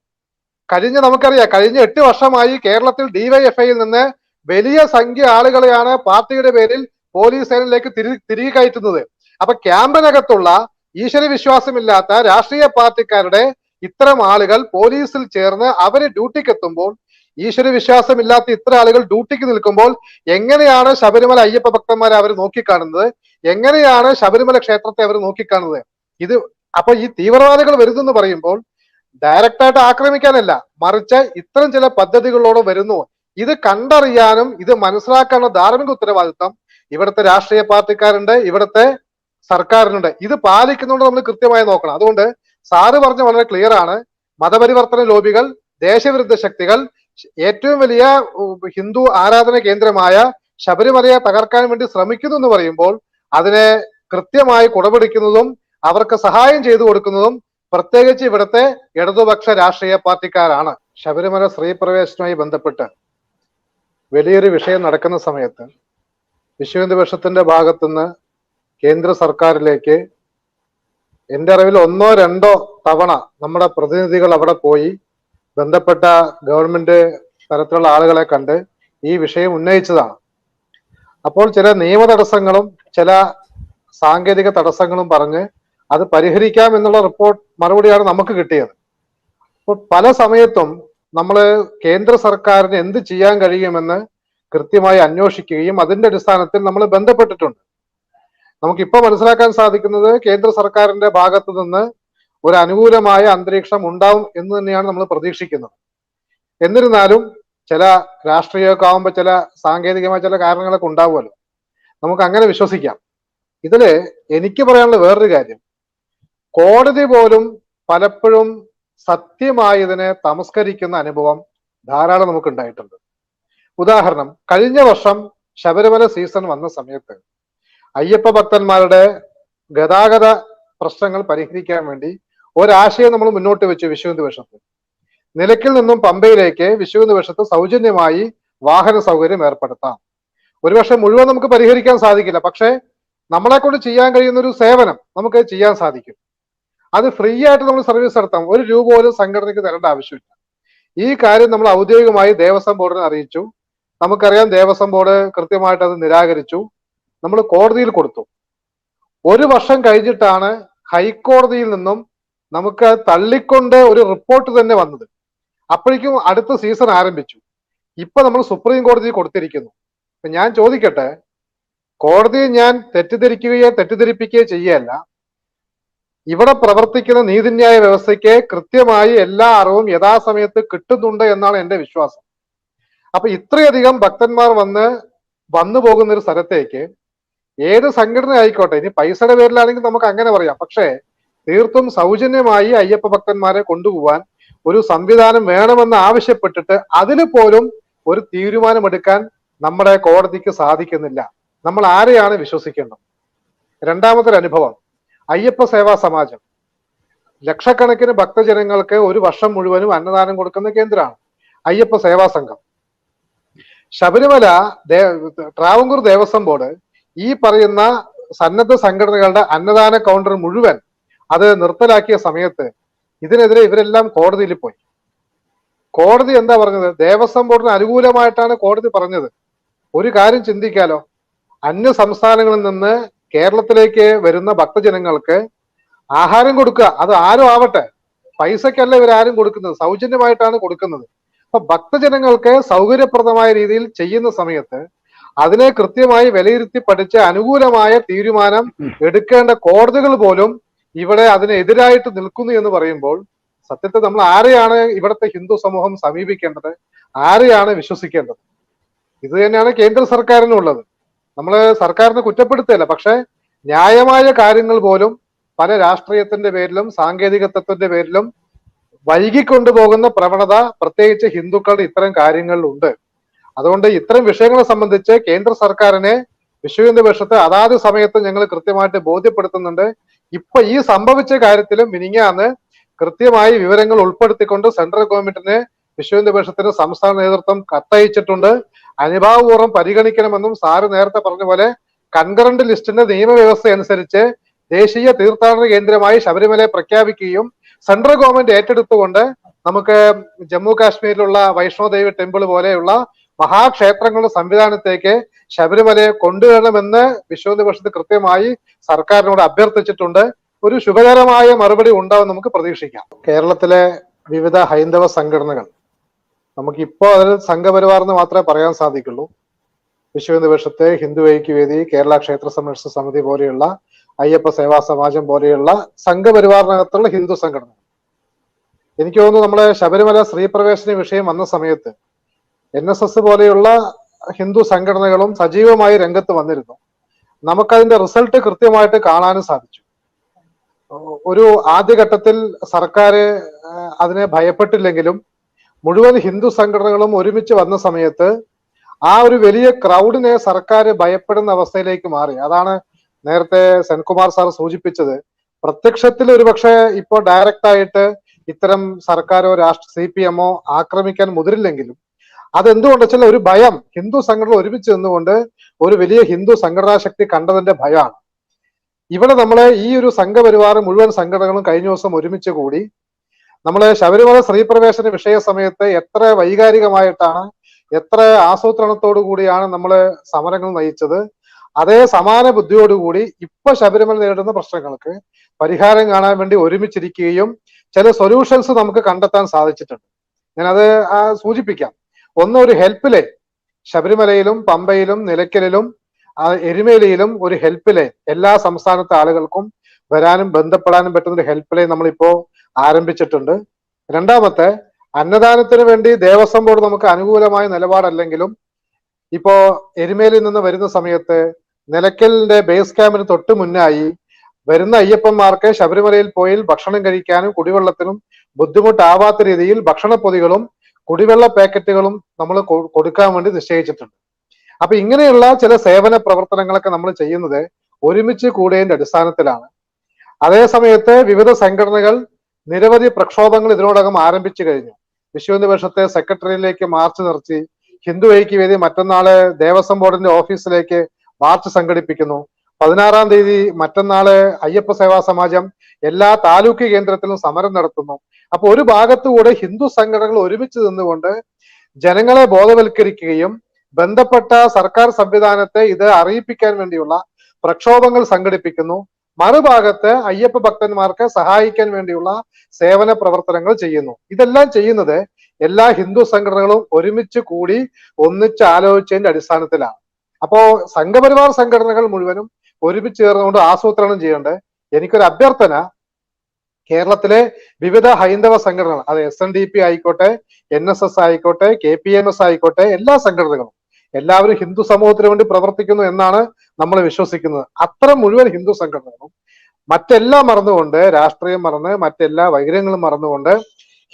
S1: കഴിഞ്ഞ നമുക്കറിയാം കഴിഞ്ഞ എട്ട് വർഷമായി കേരളത്തിൽ ഡിവൈഎഫ്ഐയിൽ നിന്ന് വലിയ സംഖ്യ ആളുകളെയാണ് പാർട്ടിയുടെ പേരിൽ പോലീസ് സേനയിലേക്ക് തിരി തിരികെ കയറ്റുന്നത്. അപ്പൊ ക്യാമ്പിനകത്തുള്ള ഈശ്വര വിശ്വാസമില്ലാത്ത രാഷ്ട്രീയ പാർട്ടിക്കാരുടെ ഇത്തരം ആളുകൾ പോലീസിൽ ചേർന്ന് അവർ ഡ്യൂട്ടിക്ക് എത്തുമ്പോൾ ഈശ്വര വിശ്വാസമില്ലാത്ത ഇത്ര ആളുകൾ ഡ്യൂട്ടിക്ക് നിൽക്കുമ്പോൾ എങ്ങനെയാണ് ശബരിമല അയ്യപ്പ ഭക്തന്മാരെ അവർ നോക്കിക്കാണുന്നത്? എങ്ങനെയാണ് ശബരിമല ക്ഷേത്രത്തെ അവർ നോക്കിക്കാണുന്നത്? ഇത് അപ്പൊ ഈ തീവ്രവാദികൾ വരുന്നെന്ന് പറയുമ്പോൾ ഡയറക്റ്റ് ആയിട്ട് ആക്രമിക്കാനല്ല മറിച്ച് ഇത്തരം ചില പദ്ധതികളോട് വരുന്നു. ഇത് കണ്ടറിയാനും ഇത് മനസ്സിലാക്കാനുള്ള ധാർമ്മിക ഉത്തരവാദിത്വം ഇവിടുത്തെ രാഷ്ട്രീയ പാർട്ടിക്കാരുണ്ട് ഇവിടുത്തെ സർക്കാരിനുണ്ട്. ഇത് പാലിക്കുന്നുണ്ട് നമ്മൾ കൃത്യമായി നോക്കണം. അതുകൊണ്ട് സാറ് പറഞ്ഞ വളരെ ക്ലിയർ ആണ്. മതപരിവർത്തന ലോബികൾ ദേശവിരുദ്ധ ശക്തികൾ ഏറ്റവും വലിയ ഹിന്ദു ആരാധന കേന്ദ്രമായ ശബരിമലയെ തകർക്കാൻ വേണ്ടി ശ്രമിക്കുന്നു എന്ന് പറയുമ്പോൾ അതിനെ കൃത്യമായി കുടപിടിക്കുന്നതും അവർക്ക് സഹായം ചെയ്തു കൊടുക്കുന്നതും പ്രത്യേകിച്ച് ഇവിടുത്തെ ഇടതുപക്ഷ രാഷ്ട്രീയ പാർട്ടിക്കാരാണ്. ശബരിമല സ്ത്രീ പ്രവേശനവുമായി ബന്ധപ്പെട്ട് വലിയൊരു വിഷയം നടക്കുന്ന സമയത്ത് വിശ്വഹിന്ദു പക്ഷത്തിന്റെ ഭാഗത്തുനിന്ന് കേന്ദ്ര സർക്കാരിലേക്ക് എന്റെ അറിവിൽ ഒന്നോ രണ്ടോ തവണ നമ്മുടെ പ്രതിനിധികൾ അവിടെ പോയി ബന്ധപ്പെട്ട ഗവൺമെന്റ് തരത്തിലുള്ള ആളുകളെ കണ്ട് ഈ വിഷയം ഉന്നയിച്ചതാണ്. അപ്പോൾ ചില നിയമ തടസ്സങ്ങളും ചില സാങ്കേതിക തടസ്സങ്ങളും പറഞ്ഞ് അത് പരിഹരിക്കാം എന്നുള്ള റിപ്പോർട്ട് മറുപടിയാണ് നമുക്ക് കിട്ടിയത്. അപ്പോൾ പല സമയത്തും നമ്മൾ കേന്ദ്ര സർക്കാരിന് എന്ത് ചെയ്യാൻ കഴിയുമെന്ന് കൃത്യമായി അന്വേഷിക്കുകയും അതിന്റെ അടിസ്ഥാനത്തിൽ നമ്മൾ ബന്ധപ്പെട്ടിട്ടുണ്ട്. നമുക്കിപ്പോൾ മനസ്സിലാക്കാൻ സാധിക്കുന്നത് കേന്ദ്ര സർക്കാരിന്റെ ഭാഗത്തു നിന്ന് ഒരു അനുകൂലമായ അന്തരീക്ഷം ഉണ്ടാവും എന്ന് തന്നെയാണ് നമ്മൾ പ്രതീക്ഷിക്കുന്നത്. എന്നിരുന്നാലും ചില രാഷ്ട്രീയമൊക്കെ ആവുമ്പോൾ ചില സാങ്കേതികമായ ചില കാരണങ്ങളൊക്കെ ഉണ്ടാവുമല്ലോ. നമുക്ക് അങ്ങനെ വിശ്വസിക്കാം. ഇതിൽ എനിക്ക് പറയാനുള്ള വേറൊരു കാര്യം. കോടതി പോലും പലപ്പോഴും സത്യമായതിനെ തമസ്കരിക്കുന്ന അനുഭവം ധാരാളം നമുക്ക് ഉണ്ടായിട്ടുണ്ട്. ഉദാഹരണം കഴിഞ്ഞ വർഷം ശബരിമല സീസൺ വന്ന സമയത്ത് അയ്യപ്പ ഭക്തന്മാരുടെ ഗതാഗത പ്രശ്നങ്ങൾ പരിഹരിക്കാൻ വേണ്ടി ഒരാശയം നമ്മൾ മുന്നോട്ട് വെച്ചു വിശ്വഹിന്ദു വർഷത്ത് നിലയ്ക്കിൽ നിന്നും പമ്പയിലേക്ക് വിശ്വഹിന്ദു വർഷത്ത് സൗജന്യമായി വാഹന സൗകര്യം ഏർപ്പെടുത്താം. ഒരുപക്ഷെ മുഴുവൻ നമുക്ക് പരിഹരിക്കാൻ സാധിക്കില്ല. പക്ഷേ നമ്മളെ കൊണ്ട് ചെയ്യാൻ കഴിയുന്ന ഒരു സേവനം നമുക്ക് ചെയ്യാൻ സാധിക്കും. അത് ഫ്രീ ആയിട്ട് നമ്മൾ സർവീസ് നടത്താം. ഒരു രൂപ പോലും സംഘടനയ്ക്ക് തരേണ്ട ആവശ്യമില്ല. ഈ കാര്യം നമ്മൾ ഔദ്യോഗികമായി ദേവസ്വം ബോർഡിനെ അറിയിച്ചു. നമുക്കറിയാം ദേവസ്വം ബോർഡ് കൃത്യമായിട്ട് അത് നിരാകരിച്ചു. നമ്മൾ കോടതിയിൽ കൊടുത്തു. ഒരു വർഷം കഴിഞ്ഞിട്ടാണ് ഹൈക്കോടതിയിൽ നിന്നും നമുക്ക് തള്ളിക്കൊണ്ട് ഒരു റിപ്പോർട്ട് തന്നെ വന്നത്. അപ്പോഴേക്കും അടുത്ത സീസൺ ആരംഭിച്ചു. ഇപ്പൊ നമ്മൾ സുപ്രീം കോടതി കൊടുത്തിരിക്കുന്നു. ഞാൻ ചോദിക്കട്ടെ കോടതിയെ ഞാൻ തെറ്റിദ്ധരിക്കുകയോ തെറ്റിദ്ധരിപ്പിക്കുകയോ ചെയ്യല്ല ഇവിടെ പ്രവർത്തിക്കുന്ന നീതിന്യായ വ്യവസ്ഥയ്ക്ക് കൃത്യമായി എല്ലാ അറിവും യഥാസമയത്ത് കിട്ടുന്നുണ്ട് എന്നാണ് എന്റെ വിശ്വാസം. അപ്പൊ ഇത്രയധികം ഭക്തന്മാർ വന്ന് വന്നു പോകുന്ന ഒരു സ്ഥലത്തേക്ക് ഏത് സംഘടന ആയിക്കോട്ടെ ഇനി പൈസയുടെ പേരിലാണെങ്കിൽ നമുക്ക് അങ്ങനെ പറയാം. പക്ഷേ തീർത്തും സൗജന്യമായി അയ്യപ്പ ഭക്തന്മാരെ കൊണ്ടുപോകാൻ ഒരു സംവിധാനം വേണമെന്ന് ആവശ്യപ്പെട്ടിട്ട് അതിൽ പോലും ഒരു തീരുമാനമെടുക്കാൻ നമ്മുടെ കോടതിക്ക് സാധിക്കുന്നില്ല. നമ്മൾ ആരെയാണ് വിശ്വസിക്കേണ്ടത്? രണ്ടാമത്തെ അനുഭവം അയ്യപ്പ സേവാ സമാജം. ലക്ഷക്കണക്കിന് ഭക്തജനങ്ങൾക്ക് ഒരു വർഷം മുഴുവനും അന്നദാനം കൊടുക്കുന്ന കേന്ദ്രമാണ് അയ്യപ്പ സേവാ സംഘം. ശബരിമല ട്രാവങ്കൂർ ദേവസ്വം ബോർഡ് ഈ പറയുന്ന സന്നദ്ധ സംഘടനകളുടെ അന്നദാന കൗണ്ടർ മുഴുവൻ അത് നിർത്തലാക്കിയ സമയത്ത് ഇതിനെതിരെ ഇവരെല്ലാം കോടതിയിൽ പോയി. കോടതി എന്താ പറഞ്ഞത്? ദേവസ്വം ബോർഡിന് അനുകൂലമായിട്ടാണ് കോടതി പറഞ്ഞത്. ഒരു കാര്യം ചിന്തിക്കാലോ. അന്യ സംസ്ഥാനങ്ങളിൽ നിന്ന് കേരളത്തിലേക്ക് വരുന്ന ഭക്തജനങ്ങൾക്ക് ആഹാരം കൊടുക്കുക. അത് ആരും ആവട്ടെ. പൈസക്കല്ല ഇവരാരും കൊടുക്കുന്നത്. സൗജന്യമായിട്ടാണ് കൊടുക്കുന്നത്. അപ്പൊ ഭക്തജനങ്ങൾക്ക് സൗകര്യപ്രദമായ രീതിയിൽ ചെയ്യുന്ന സമയത്ത് അതിനെ കൃത്യമായി വിലയിരുത്തി പഠിച്ച് അനുകൂലമായ തീരുമാനം എടുക്കേണ്ട കോടതികൾ പോലും ഇവിടെ അതിനെതിരായിട്ട് നിൽക്കുന്നു എന്ന് പറയുമ്പോൾ സത്യത്തെ നമ്മൾ ആരെയാണ് ഇവിടുത്തെ ഹിന്ദു സമൂഹം സമീപിക്കേണ്ടത്? ആരെയാണ് വിശ്വസിക്കേണ്ടത്? ഇത് തന്നെയാണ് കേന്ദ്ര സർക്കാരിനുള്ളത് നമ്മൾ സർക്കാരിനെ കുറ്റപ്പെടുത്തുകയല്ല പക്ഷെ ന്യായമായ കാര്യങ്ങൾ പോലും പല രാഷ്ട്രീയത്തിന്റെ പേരിലും സാങ്കേതികത്വത്തിന്റെ പേരിലും വൈകിക്കൊണ്ടുപോകുന്ന പ്രവണത പ്രത്യേകിച്ച് ഹിന്ദുക്കളുടെ ഇത്തരം കാര്യങ്ങളിലുണ്ട് അതുകൊണ്ട് ഇത്തരം വിഷയങ്ങളെ സംബന്ധിച്ച് കേന്ദ്ര സർക്കാരിനെ വിശ്വ ഹിന്ദു പരിഷത്ത് അതാത് സമയത്ത് ഞങ്ങൾ കൃത്യമായിട്ട് ബോധ്യപ്പെടുത്തുന്നുണ്ട്. ഇപ്പൊ ഈ സംഭവിച്ച കാര്യത്തിലും മിനിങ്ങാന്ന് കൃത്യമായി വിവരങ്ങൾ ഉൾപ്പെടുത്തിക്കൊണ്ട് സെൻട്രൽ ഗവൺമെന്റിന് വിശ്വഹിന്ദു പരിഷത്തിന് സംസ്ഥാന നേതൃത്വം കത്തയച്ചിട്ടുണ്ട്. അനുഭാവപൂർവം പരിഗണിക്കണമെന്നും സാറ് നേരത്തെ പറഞ്ഞ പോലെ കൺകറന്റ് ലിസ്റ്റിന്റെ നിയമവ്യവസ്ഥ അനുസരിച്ച് ദേശീയ തീർത്ഥാടന കേന്ദ്രമായി ശബരിമലയെ പ്രഖ്യാപിക്കുകയും സെൻട്രൽ ഗവൺമെന്റ് ഏറ്റെടുത്തുകൊണ്ട് നമുക്ക് ജമ്മു കാശ്മീരിലുള്ള വൈഷ്ണോദേവി ടെമ്പിൾ പോലെയുള്ള മഹാക്ഷേത്രങ്ങളുടെ സംവിധാനത്തേക്ക് ശബരിമലയെ കൊണ്ടുവരണമെന്ന് വിശ്വനിപക്ഷത്ത് കൃത്യമായി സർക്കാരിനോട് അഭ്യർത്ഥിച്ചിട്ടുണ്ട്. ഒരു ശുഭകരമായ മറുപടി ഉണ്ടാവും നമുക്ക് പ്രതീക്ഷിക്കാം. കേരളത്തിലെ വിവിധ ഹൈന്ദവ സംഘടനകൾ നമുക്ക് ഇപ്പോ അതിൽ സംഘപരിവാർ എന്ന് മാത്രമേ പറയാൻ സാധിക്കുള്ളൂ. വിശ്വഹിന്ദുപക്ഷത്തെ ഹിന്ദു ഐക്യവേദി കേരള ക്ഷേത്ര സംരക്ഷണ സമിതി പോലെയുള്ള അയ്യപ്പ സേവാ സമാജം പോലെയുള്ള സംഘപരിവാറിനകത്തുള്ള ഹിന്ദു സംഘടന എനിക്ക് തോന്നുന്നു നമ്മളെ ശബരിമല സ്ത്രീപ്രവേശന വിഷയം വന്ന സമയത്ത് എൻ എസ് എസ് പോലെയുള്ള ഹിന്ദു സംഘടനകളും സജീവമായി രംഗത്ത് വന്നിരുന്നു. നമുക്കതിന്റെ റിസൾട്ട് കൃത്യമായിട്ട് കാണാനും സാധിച്ചു. ഒരു ആദ്യഘട്ടത്തിൽ സർക്കാർ അതിനെ ഭയപ്പെട്ടില്ലെങ്കിലും മുഴുവൻ ഹിന്ദു സംഘടനകളും ഒരുമിച്ച് വന്ന സമയത്ത് ആ ഒരു വലിയ ക്രൗഡിനെ സർക്കാർ ഭയപ്പെടുന്ന അവസ്ഥയിലേക്ക് മാറി. അതാണ് നേരത്തെ സെൻകുമാർ സാർ സൂചിപ്പിച്ചത്. പ്രത്യക്ഷത്തിൽ ഒരുപക്ഷെ ഇപ്പോൾ ഡയറക്റ്റ് ആയിട്ട് ഇത്തരം സർക്കാരോ രാഷ്ട്ര സി പി എമ്മോ ആക്രമിക്കാൻ മുതിരില്ലെങ്കിലും അതെന്തുകൊണ്ട് വെച്ചാൽ ഒരു ഭയം. ഹിന്ദു സംഘടന ഒരുമിച്ച് നിന്നുകൊണ്ട് ഒരു വലിയ ഹിന്ദു സംഘടനാ ശക്തി കണ്ടതിന്റെ ഭയമാണ്. ഇവിടെ നമ്മളെ ഈ ഒരു സംഘപരിവാർ മുഴുവൻ സംഘടനകളും കഴിഞ്ഞ ദിവസം ഒരുമിച്ച് കൂടി നമ്മളെ ശബരിമല സ്ത്രീപ്രവേശന വിഷയ സമയത്ത് എത്ര വൈകാരികമായിട്ടാണ് എത്ര ആസൂത്രണത്തോടു കൂടിയാണ് നമ്മൾ സമരങ്ങൾ നയിച്ചത്. അതേ സമാന ബുദ്ധിയോടുകൂടി ഇപ്പൊ ശബരിമല നേരിടുന്ന പ്രശ്നങ്ങൾക്ക് പരിഹാരം കാണാൻ വേണ്ടി ഒരുമിച്ചിരിക്കുകയും ചില സൊല്യൂഷൻസ് നമുക്ക് കണ്ടെത്താൻ സാധിച്ചിട്ടുണ്ട്. ഞാനത് സൂചിപ്പിക്കാം. ഒന്ന് ഒരു ഹെൽപ്പ് ലൈൻ ശബരിമലയിലും പമ്പയിലും നിലയ്ക്കലിലും എരുമേലിയിലും ഒരു ഹെൽപ്പ് ലൈൻ എല്ലാ സംസ്ഥാനത്തെ ആളുകൾക്കും വരാനും ബന്ധപ്പെടാനും പറ്റുന്ന ഒരു ഹെൽപ്പ് ലൈൻ നമ്മളിപ്പോ ആരംഭിച്ചിട്ടുണ്ട്. രണ്ടാമത്തെ അന്നദാനത്തിന് വേണ്ടി ദേവസ്വം ബോർഡ് നമുക്ക് അനുകൂലമായ നിലപാടല്ലെങ്കിലും ഇപ്പോ എരുമേലിൽ നിന്ന് വരുന്ന സമയത്ത് നിലയ്ക്കലിന്റെ ബേസ് ക്യാമ്പിന് തൊട്ട് മുന്നായി വരുന്ന അയ്യപ്പന്മാർക്ക് ശബരിമലയിൽ പോയി ഭക്ഷണം കഴിക്കാനും കുടിവെള്ളത്തിനും ബുദ്ധിമുട്ടാവാത്ത രീതിയിൽ ഭക്ഷണപ്പൊതികളും കുടിവെള്ള പാക്കറ്റുകളും നമ്മൾ കൊടുക്കാൻ വേണ്ടി നിശ്ചയിച്ചിട്ടുണ്ട്. അപ്പൊ ഇങ്ങനെയുള്ള ചില സേവന പ്രവർത്തനങ്ങളൊക്കെ നമ്മൾ ചെയ്യുന്നത് ഒരുമിച്ച് കൂടിയതിന്റെ അടിസ്ഥാനത്തിലാണ്. അതേ സമയത്ത് വിവിധ സംഘടനകൾ നിരവധി പ്രക്ഷോഭങ്ങൾ ഇതിനോടകം ആരംഭിച്ചു കഴിഞ്ഞു. വിശ്വഹിന്ദു വർഷത്തെ സെക്രട്ടറിയിലേക്ക് മാർച്ച് നിർത്തി ഹിന്ദു ഐക്യവേദി മറ്റന്നാൾ ദേവസ്വം ബോർഡിന്റെ ഓഫീസിലേക്ക് മാർച്ച് സംഘടിപ്പിക്കുന്നു. പതിനാറാം തീയതി മറ്റന്നാൾ അയ്യപ്പ സേവാ സമാജം എല്ലാ താലൂക്ക് കേന്ദ്രത്തിലും സമരം നടത്തുന്നു. അപ്പൊ ഒരു ഭാഗത്തുകൂടെ ഹിന്ദു സംഘടനകൾ ഒരുമിച്ച് നിന്നുകൊണ്ട് ജനങ്ങളെ ബോധവൽക്കരിക്കുകയും ബന്ധപ്പെട്ട സർക്കാർ സംവിധാനത്തെ ഇത് അറിയിപ്പിക്കാൻ വേണ്ടിയുള്ള പ്രക്ഷോഭങ്ങൾ സംഘടിപ്പിക്കുന്നു. മറുഭാഗത്ത് അയ്യപ്പ ഭക്തന്മാർക്ക് സഹായിക്കാൻ വേണ്ടിയുള്ള സേവന പ്രവർത്തനങ്ങൾ ചെയ്യുന്നു. ഇതെല്ലാം ചെയ്യുന്നത് എല്ലാ ഹിന്ദു സംഘടനകളും ഒരുമിച്ച് കൂടി ഒന്നിച്ച് ആലോചിച്ചതിന്റെ അടിസ്ഥാനത്തിലാണ്. അപ്പോ സംഘപരിവാർ സംഘടനകൾ മുഴുവനും ഒരുമിച്ച് ചേർന്നുകൊണ്ട് ആസൂത്രണം ചെയ്യേണ്ടത് എനിക്കൊരു അഭ്യർത്ഥന. കേരളത്തിലെ വിവിധ ഹൈന്ദവ സംഘടനകൾ അത് എസ് എൻ ഡി പി ആയിക്കോട്ടെ എൻ എസ് എസ് ആയിക്കോട്ടെ കെ പി എം എസ് ആയിക്കോട്ടെ എല്ലാ സംഘടനകളും എല്ലാവരും ഹിന്ദു സമൂഹത്തിന് വേണ്ടി പ്രവർത്തിക്കുന്നു എന്നാണ് നമ്മൾ വിശ്വസിക്കുന്നത്. അത്ര മുഴുവൻ ഹിന്ദു സംഘടനകളും മറ്റെല്ലാം മറന്നുകൊണ്ട് രാഷ്ട്രീയം മറന്ന് മറ്റെല്ലാ വൈകര്യങ്ങളും മറന്നുകൊണ്ട്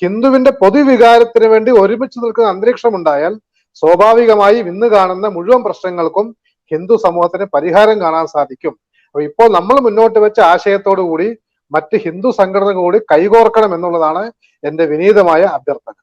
S1: ഹിന്ദുവിന്റെ പൊതുവികാരത്തിന് വേണ്ടി ഒരുമിച്ച് നിൽക്കുന്ന അന്തരീക്ഷം ഉണ്ടായാൽ സ്വാഭാവികമായി ഇന്ന് കാണുന്ന മുഴുവൻ പ്രശ്നങ്ങൾക്കും ഹിന്ദു സമൂഹത്തിന് പരിഹാരം കാണാൻ സാധിക്കും. അപ്പൊ ഇപ്പോൾ നമ്മൾ മുന്നോട്ട് വെച്ച ആശയത്തോടു കൂടി മറ്റ് ഹിന്ദു സംഘടനകൾ കൂടി കൈകോർക്കണം എന്നുള്ളതാണ് എന്റെ വിനീതമായ അഭ്യർത്ഥന.